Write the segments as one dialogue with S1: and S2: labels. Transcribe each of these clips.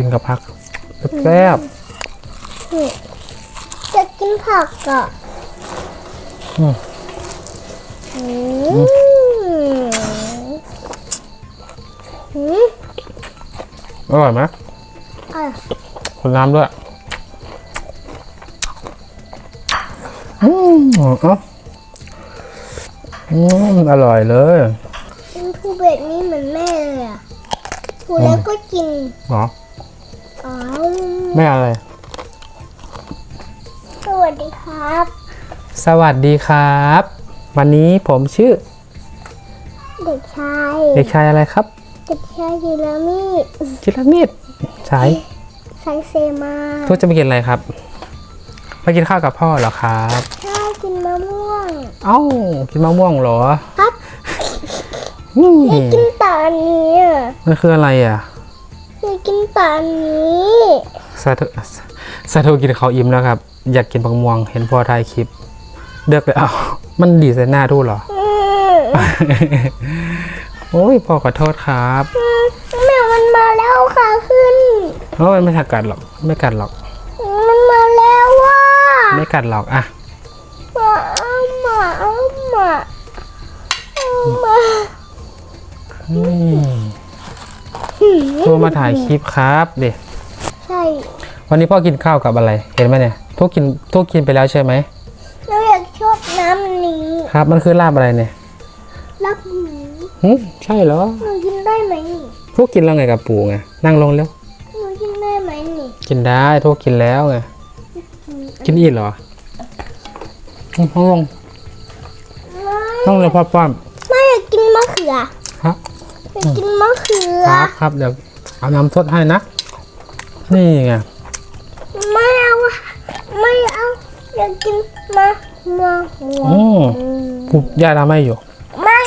S1: กินกับผักแซ่บ
S2: จะกินผักอะ
S1: อืม
S2: อืมอืม
S1: อร่อยไหม
S2: อะ
S1: คนน้ำด้วยอืมเอ้าอืมอร่อยเลย
S2: กินทูเบ็ดนี่เหมือนแม่เลยอะทูแล้วก็กิน
S1: เหรอ
S2: อ๋อ
S1: ไม่อะไร
S2: สวัสดีครับ
S1: สวัสดีครับ วันนี้ผมชื่อ
S2: เด็กชาย
S1: เด็กชายอะไรครับ
S2: เด็กชายยีรามีด
S1: จิรมิดสาย
S2: ไซเซมา
S1: ทุกจะไปกินอะไรครับไปกินข้าวกับพ่อเหรอครับ
S2: ชอบกินมะม่วง
S1: เอ้ากินมะม่วงเหรอ
S2: ครับ
S1: นี่
S2: กินตาอันนี้อะ
S1: มันคืออะไรอะ
S2: อยา กกินตาอันนี้
S1: สาธุสาธุกินเขาวอิ่มแล้วครับ อยากกินมะม่วง เห็นพ่อถ่ายคลิปเดือกไปเอามันดีใส่หน้าทู่เหรอ
S2: อืม
S1: โอ้ยพ่อขอโทษครับ
S2: แมวมันมาแล้วค่ะขึ้น
S1: เพราะมันไม่ถักกัดหรอก ไม่กัดหรอก
S2: มันมาแล้วว่ะ
S1: ไม่กัดหรอกอะ
S2: มาเอามาเอามาเอามา
S1: นี่ทูมาถ่ายคลิปครับเด็
S2: ใช่
S1: วันนี้พ่อกินข้าวกับอะไร เห็นไหมเนี่ยทุกกินทุกกินไปแล้วใช่ไหม
S2: เราอยากชอบน้ำนี้
S1: ครับ มันคือลาบอะไรเนี่ย
S2: รับหมู
S1: หึใช่เหรอ
S2: หนูกินได้ไหมนี่
S1: ทุกกินแล้วไงกับปูไงนั่งลงเร็ว
S2: หนูกินได้ไหมนี่
S1: กินได้ทุกกินแล้วไงกินอีกเหรออืมห้องลง
S2: ไม่
S1: ห้องเลยพ่อป้อม
S2: ไม่อยากกินมะเขือ
S1: ครั บ
S2: อยากกินมะเขือ
S1: ครับครับเดี๋ยวเอาน้ำสดให้นะ นี่ไง
S2: ไม่เอาไม่เอาอยากกินมะม่วงหัว
S1: อืมปุ๊บย่าทำให้อยู่
S2: ไม่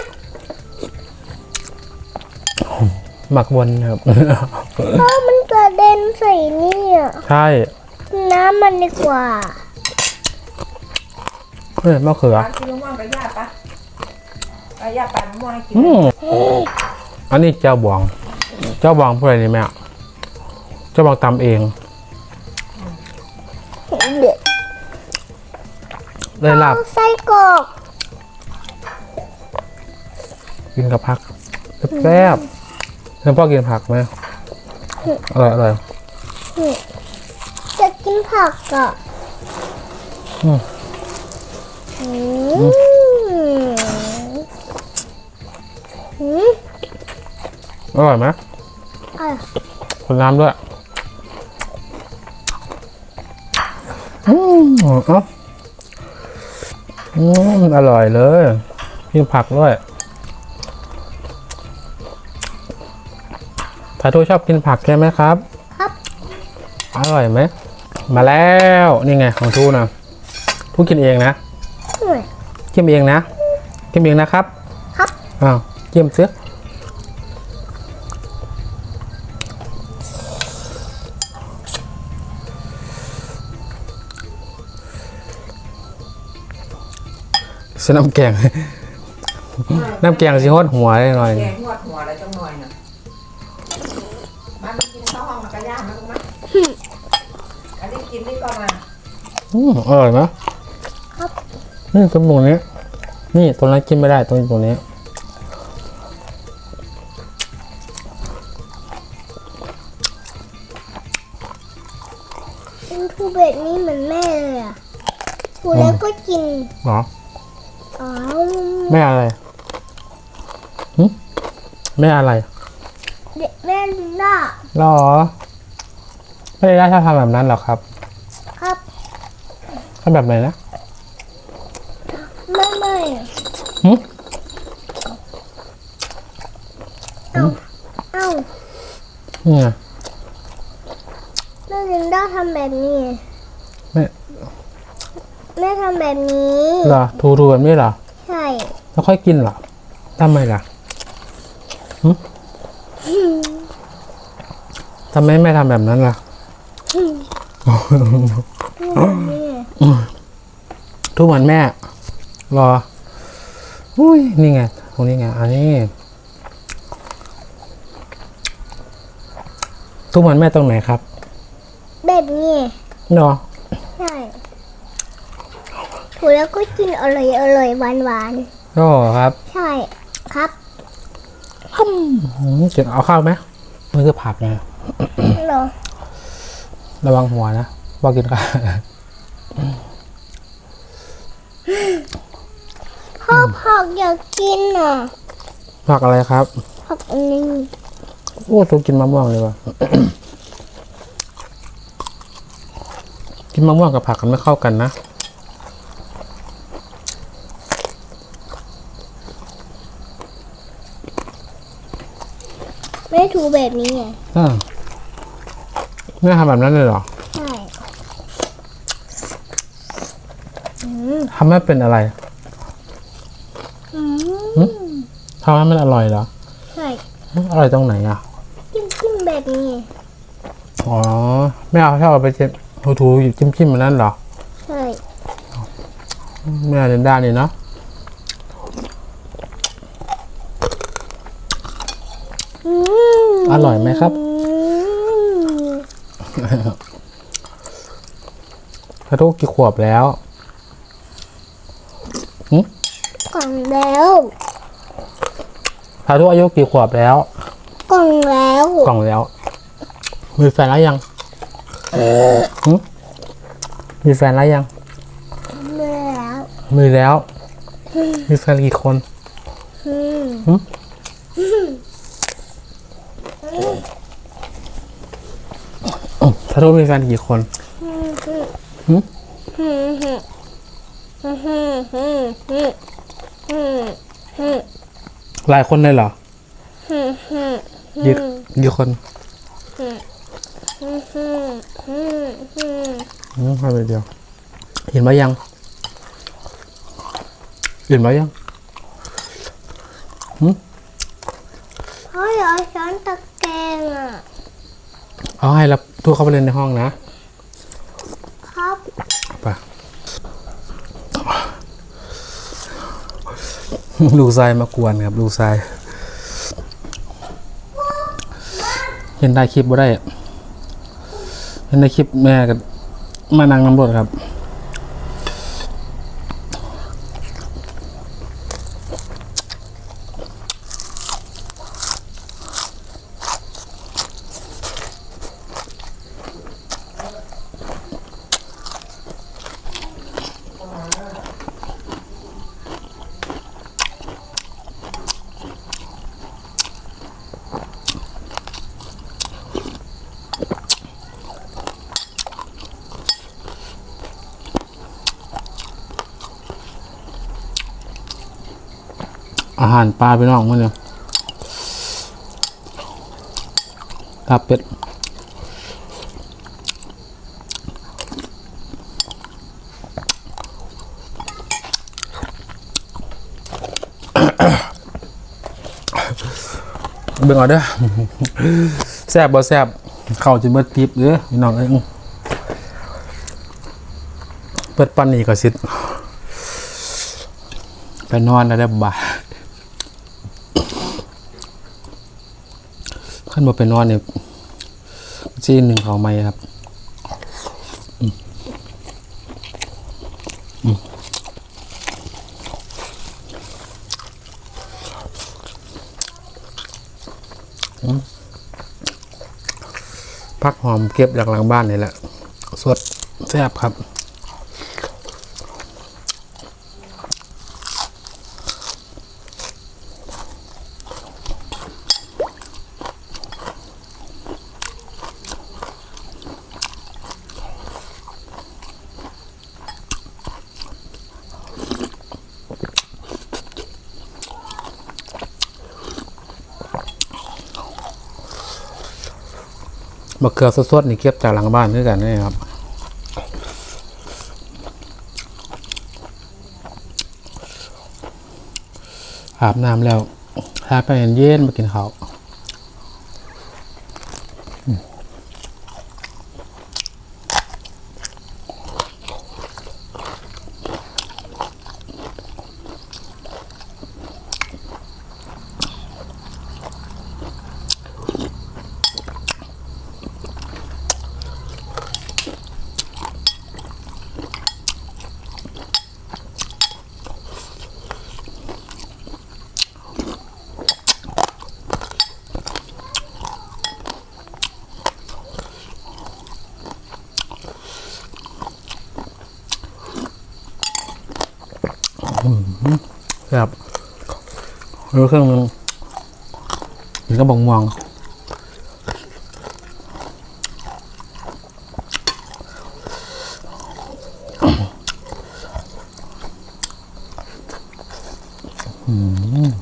S1: หมักวนครับ
S2: เพราะมันกระเด็นใส่นี่อะ
S1: ใช่
S2: กินน้ำมันดีกว่า
S1: เฮ้ยมะเขือ
S3: ปลากินมะม่วงกับย่าปะไปย่าปลามะม่วงให้กิน
S1: อืมอันนี้เจ้าบอง เจ้าบองพูดอะไรนี่แม่เจ้าบองตำเอง
S2: เด็ด
S1: ได้ลาบ
S2: ไส้กรอก
S1: กินกับผักแซ่บเพื่อนพ่อกินผักไหมอร่อยอร่อย
S2: จะกินผักอะ
S1: อืม
S2: อ
S1: ร่อยไหม
S2: อะ
S1: คนน้ำด้วยอืมเอ้าอืมอร่อยเลยกินผักด้วยทาทูชอบกินผักใช่ไหมครับ
S2: ครับ
S1: อร่อยไหม มาแล้วนี่ไงของทูนะทูกินเองนะ
S2: หน่อย
S1: กินเองนะกินเองนะครับ
S2: ครับ
S1: อ้าวเยี่ยมเสี สน้ำแกง น้ำแกงสิฮดหัวได้หน่อย
S3: แกงนวดหัวอะไรจังหน่อยน่ะมามากินข้าวห้องกับย่ามาลูกมั้ยอันนี้กินนี่ก็มา
S1: อืมอร่อยไหม
S2: ครับ
S1: นี่ตรงตรงนี้นี่ตรงนั้นกินไม่ได้ตรงตรงนี้
S2: กินทูเบ็ดนี่เหมือนแม่เลยอะทูแล้วก็กิน
S1: เหรอ
S2: อ๋อ
S1: แม่อะไรหึแม่อะไร
S2: เด็กแม่ลินล่า
S1: หรอไม่ได้ชอบทำแบบนั้นหรอครับ
S2: ครับ
S1: ทำแบบไหนนะ
S2: ไม่ไม่
S1: หึ
S2: เอ้าเอ้า
S1: นี่ไง
S2: แม่ลินด้าทำแบบนี้
S1: แม่
S2: แม่ทำแบบนี้
S1: เหรอทูทูแบบนี้เหรอ
S2: ใช่
S1: แล้วค่อยกินเหรอทำไมล่ะหึทำไมไม่ทำแบบนั้นล่ะ
S2: นี่
S1: ทุกวันแม่ รอ อุ้ย นี่ไง ตรงนี้ไง อันนี้ ทุกเหมือนแม่ตรงไหนครับ
S2: แบบนี้
S1: เนาะ
S2: ใช่ถูแล้วก็กินอร่อยอร่อยหวานหวาน
S1: ก็ครับ
S2: ๆใช่ครับ
S1: อืมเก็บเอาข้าวไหมมันคือผักไง
S2: เหรอ
S1: ระวังหัวนะว่ากินข้าว
S2: พ่อผักอยากกินอะ
S1: ผักอะไรครับ
S2: ผักอันนี้
S1: โอ้ตัวกินมะม่วงเลยว่ะกินมะม่วงกับผักกันไม่เข้ากันนะ
S2: แม่ถูแบบนี้ไง
S1: อ่าแม่ทำแบบนั้นเลยเหรอ
S2: ใช่อืม
S1: ทำให้เป็นอะไร
S2: อืม
S1: ทำให้มันอร่อยเหรอ
S2: ใช่
S1: อร่อยตรงไหนอะ
S2: จิ้มจิ้มแบบนี้ไง
S1: อ๋อไม่เอาชอบเอาไปเช็ดถูๆอยู่จิ้มๆมันนั่นเหรอ
S2: ใช่
S1: ไม่เอาเดินด้านนี่เนาะ
S2: อืม
S1: อ ร่อยไหมครับ
S2: อืม
S1: พระทุกกี่ขวบแล้ว
S2: กล่องแล้ว
S1: พระทุกอายุกี่ขวบแล้ว
S2: กล่องแล้ว
S1: กล่องแล้ว มีแฟนแล้วยังหึมีแฟนแล้วยัง
S2: แล้ว
S1: มีแล้ว มีแฟนกี่คน
S2: อืม
S1: ถ้าทุกมีแฟนกี่คนหลายคนเลยเหรอยี่ยี่คน
S2: อืม
S1: แค่เดียว เห็นไหมยัง เห็นไหมยังหืม
S2: พ่ออยากช้อนตะแกรงอะ
S1: เอาให้แล้วทุกเข้าไปเล่นในห้องนะ
S2: ครับ
S1: ไปลูกทรายมากวนครับ ลูกทรายเห็นได้คลิปบ่ได้ เห็นได้คลิปแม่กับมานั่งน้ำรถครับาหารปลาพี่น้องมั้งเนี่ยลาบเป็ดเบิ่งเอาเด้อแซ่บบ่แซ่บเข้าจนเบิดติบเด้อพี่น้องเอ้ยเปิดปันนี่ก็สิไปนอนแล้วได้อบ่า ขั้นบ่ไปนอนเนี่ยซีนหนึ่งเขาไม่ครับพักหอมเก็บจากหลังบ้านนี่แหละ สดแซ่บครับ มะเขือสดๆนี่เก็บจากหลังบ้านด้วยกันนี่ครับอาบน้ำแล้วทาไปเย็นๆมากินข้าวอืม หรือเครื่องนึงนี่ก็บองมองอืม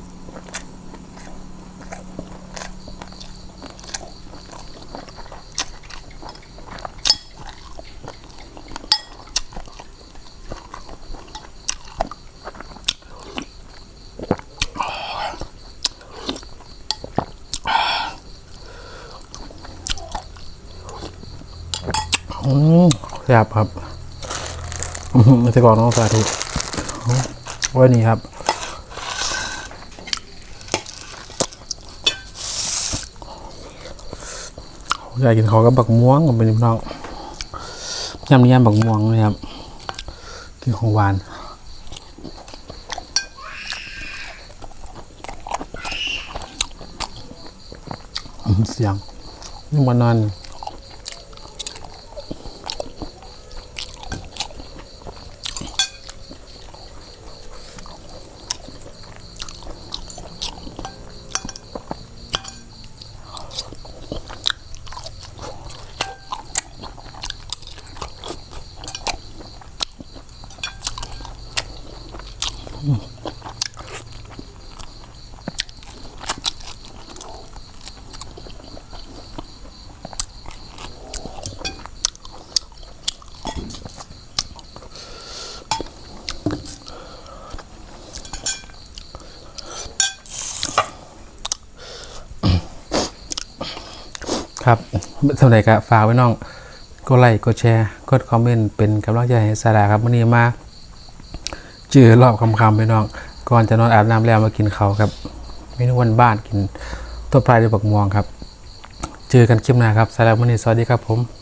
S1: แซ่บครับมไม่ใช่กรอกน้องสาธุไว้นี่ครับอยากกินเขากับบักม่วงกับเป็นน้องยำนี้ยำบักม่วงเลยครับกินของหวานเสียงนี่มานอน ครับสำหรับก็ฝากไว้น้องกดไลค์กดแชร์กดคอมเมนต์เป็นกำลังใจให้สาราครับวันนี้มาเจอรอบคำๆไปน้อง ก่อนจะนอนอาบน้ำแล้วมากินเขาวครับเมนูวันบ้านกินตัวปลายด้วยบักม่วงครับ เจอกันคลิปหน้าครับสาราวันนี้สวัสดีครับผม